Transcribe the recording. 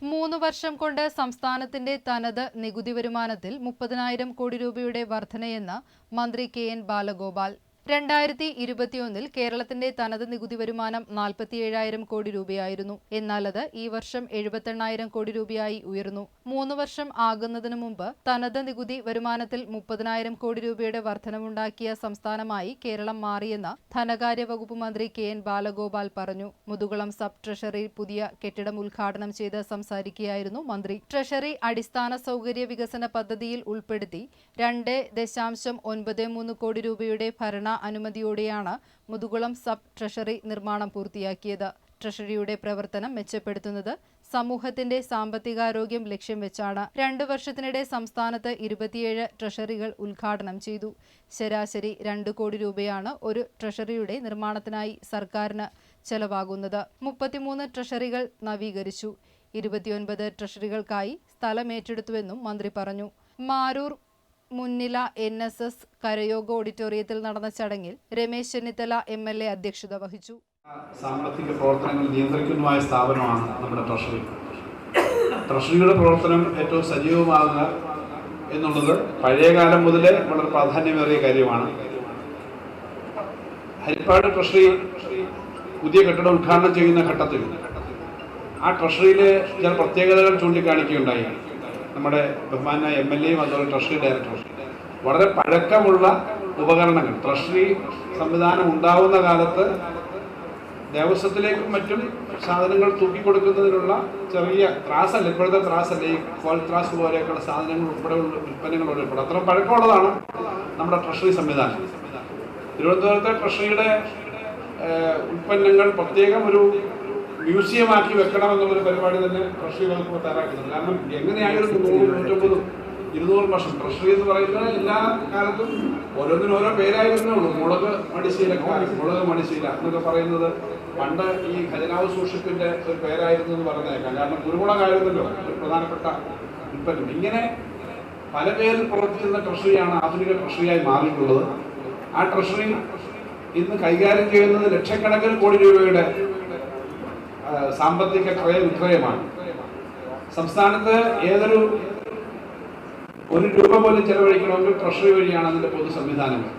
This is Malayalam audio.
മൂന്ന് വർഷം കൊണ്ട് സംസ്ഥാനത്തിന്റെ തനത് നികുതി വരുമാനത്തിൽ മുപ്പതിനായിരം കോടി രൂപയുടെ വർധനയെന്ന് മന്ത്രി കെ എൻ ബാലഗോപാൽ രണ്ടായിരത്തി ഇരുപത്തിയൊന്നിൽ കേരളത്തിന്റെ തനത് നികുതി വരുമാനം നാൽപ്പത്തിയേഴായിരം കോടി രൂപയായിരുന്നു. എന്നാൽ അത് ഈ വർഷം എഴുപത്തെണ്ണായിരം കോടി രൂപയായി ഉയർന്നു. മൂന്ന് വർഷം ആകുന്നതിന് മുമ്പ് തനത് നികുതി വരുമാനത്തിൽ മുപ്പതിനായിരം കോടി രൂപയുടെ വർധനവുണ്ടാക്കിയ സംസ്ഥാനമായി കേരളം മാറിയെന്ന് ധനകാര്യ വകുപ്പ് മന്ത്രി കെ എൻ ബാലഗോപാൽ പറഞ്ഞു. മുതുകുളം സബ് ട്രഷറി പുതിയ കെട്ടിടം ഉദ്ഘാടനം ചെയ്ത് സംസാരിക്കുകയായിരുന്നു മന്ത്രി. ട്രഷറി അടിസ്ഥാന സൗകര്യ വികസന പദ്ധതിയിൽ ഉൾപ്പെടുത്തി രണ്ട് ദശാംശം ഒൻപത് മൂന്ന് കോടി രൂപയുടെ ഭരണ അനുമതിയോടെയാണ് മുതുകുളം സബ് ട്രഷറി നിർമ്മാണം പൂർത്തിയാക്കിയത്. ട്രഷറിയുടെ പ്രവർത്തനം മെച്ചപ്പെടുത്തുന്നത് സമൂഹത്തിന്റെ സാമ്പത്തികാരോഗ്യം ലക്ഷ്യം വെച്ചാണ്. രണ്ടു വർഷത്തിനിടെ സംസ്ഥാനത്ത് ഇരുപത്തിയേഴ് ട്രഷറികൾ ഉദ്ഘാടനം ചെയ്തു. ശരാശരി രണ്ട് കോടി രൂപയാണ് ഒരു ട്രഷറിയുടെ നിർമ്മാണത്തിനായി സർക്കാരിന് ചെലവാകുന്നത്. മുപ്പത്തിമൂന്ന് ട്രഷറികൾ നവീകരിച്ചു. ഇരുപത്തിയൊൻപത് ട്രഷറികൾക്കായി സ്ഥലമേറ്റെടുത്തുവെന്നും മന്ത്രി പറഞ്ഞു. മാരൂർ മുന്നില എൻ എസ് എസ് കരയോഗ ഓഡിറ്റോറിയത്തിൽ നടന്ന ചടങ്ങിൽ Ramesh Chennithala M L A അധ്യക്ഷത വഹിച്ചു. സാമ്പത്തിക പ്രവർത്തനങ്ങൾ നിയന്ത്രിക്കുന്നതുമായ സ്ഥാപനമാണ് നമ്മുടെ ട്രഷറി. ട്രഷറിയുടെ പ്രവർത്തനം ഏറ്റവും സജീവമാകുക എന്നുള്ളത് പഴയകാലം മുതലേ വളരെ പ്രാധാന്യമേറിയ കാര്യമാണ്. ഹരിപ്പാട് ട്രഷറി പുതിയ കെട്ടിടം ഉദ്ഘാടനം ചെയ്യുന്ന ഘട്ടത്തിൽ ആ ട്രഷറിയിലെ ചില പ്രത്യേകതകൾ ചൂണ്ടിക്കാണിക്കുകയുണ്ടായി. നമ്മുടെ ബഹുമാന എം എൽ എയും അതുപോലെ ട്രഷറി ഡയറക്ടർ വളരെ പഴക്കമുള്ള ഉപകരണങ്ങൾ. ട്രഷറി സംവിധാനം ഉണ്ടാവുന്ന കാലത്ത് ദേവസ്വത്തിലേക്കും മറ്റും സാധനങ്ങൾ തൂക്കിക്കൊടുക്കുന്നതിനുള്ള ചെറിയ ത്രാസല്ല ഇപ്പോഴത്തെ ത്രാസല്ല. ഈ കോൾ ത്രാസ് പോലെയൊക്കെയുള്ള സാധനങ്ങൾ ഉൾപ്പെടെയുള്ള ഉൽപ്പന്നങ്ങൾ ഉൾപ്പെടെ അത്ര പഴക്കമുള്ളതാണ് നമ്മുടെ ട്രഷറി സംവിധാനം. തിരുവനന്തപുരത്തെ ട്രഷറിയുടെ ഉൽപ്പന്നങ്ങൾ പ്രത്യേകം ഒരു മ്യൂസിയമാക്കി വെക്കണം എന്നുള്ളൊരു പരിപാടി തന്നെ ട്രഷറി വകുപ്പ് തയ്യാറാക്കുന്നത് കാരണം എങ്ങനെയായാലും നൂറ് നൂറ്റമ്പത് ഇരുന്നൂറ് വർഷം. ട്രഷറി എന്ന് പറയുന്നത് എല്ലാ കാലത്തും ഓരോന്നിനും ഓരോ പേരായിരുന്നേ ഉള്ളൂ. മുളക് മടിശീലക്കാർ മുളക് മടിശീല എന്നൊക്കെ പറയുന്നത് പണ്ട് ഈ ഖജനാവ് സൂക്ഷിപ്പിന്റെ ഒരു പേരായിരുന്നു എന്ന് പറഞ്ഞേക്കാം. കാരണം കുരുമുളകായിരുന്നല്ലോ ഒരു പ്രധാനപ്പെട്ട ഉൽപ്പന്നം. ഇങ്ങനെ പല പേരിൽ പ്രവർത്തിക്കുന്ന ട്രഷറിയാണ് ആധുനിക ട്രഷറിയായി മാറിയിട്ടുള്ളത്. ആ ട്രഷറി ഇന്ന് കൈകാര്യം ചെയ്യുന്നത് ലക്ഷക്കണക്കിന് കോടി രൂപയുടെ സാമ്പത്തിക ക്രയ വിക്രയമാണ്. സംസ്ഥാനത്ത് ഏതൊരു ഒരു രൂപ പോലും ചെലവഴിക്കണമെങ്കിൽ ട്രഷറി വഴിയാണ് അതിന്റെ പൊതു സംവിധാനങ്ങൾ